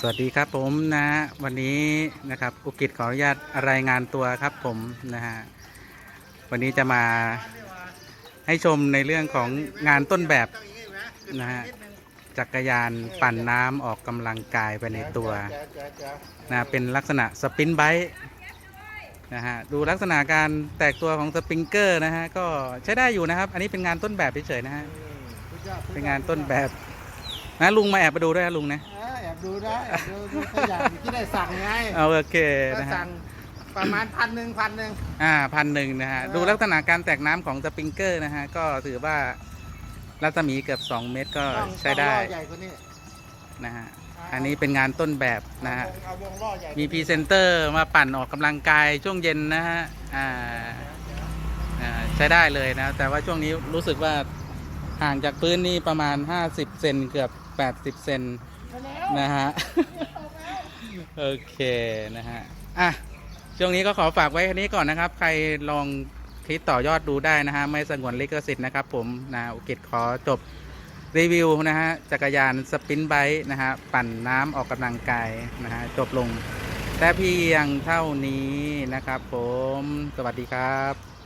สวัสดีครับผมนะวันนี้นะครับอุกิจขออนุญาตรายงานตัวครับผมนะฮะวันนี้จะมาให้ชมในเรื่องของงานต้นแบบนะฮะจักรยานปั่นน้ำออกกำลังกายไปในตัวนะเป็นลักษณะสปินไบค์นะฮะดูลักษณะการแตกตัวของสปริงเกอร์นะฮะก็ใช้ได้อยู่นะครับ อันนี้เป็นงานต้นแบบเฉยๆนะฮะเป็นงานต้นแบบนะลุงมาแอบมาดูด้วยนะลุงนะเออแอบ ดูได้แอบดูดูตัวอย่างที่ได้สั่งไงเอาโอเคก็นะฮะสั่งประมาณพันหนึ่งพันหนึ่ง อ่าพันหนึ่งนะฮะเออดูลักษณะการแตกน้ำของสปริงเกอร์นะฮะ ก็ถือว่ารัศมีเกือบ 2 เมตรก็ต้องใช้ได้ต้องล่อใหญ่กว่านี้นะฮะ อันนี้เป็นงานต้นแบบนะฮะ เอาวงล่อใหญ่มีพรีเซนเตอร์มาปั่นออกกำลังกายช่วงเย็นนะฮะ อ่าอ่าใช้ได้เลยนะ แต่ว่าช่วงนี้รู้สึกว่าห่างจากพื้นนี่ประมาณ 50 เซนเกือบ 80 เซนนะฮะ โอเคนะฮะ อะ ช่วงนี้ก็ขอฝากไว้แค่นี้ก่อนนะครับ ใครลองคลิกต่อยอดดูได้นะฮะ ไม่สงวนลิขสิทธิ์นะครับผมนะอุกิจขอจบรีวิวนะฮะ จักรยานสปรินท์ไบค์นะฮะ ปั่นน้ำออกกำลังกายนะฮะ จบลงแต่เพียงเท่านี้นะครับผม สวัสดีครับ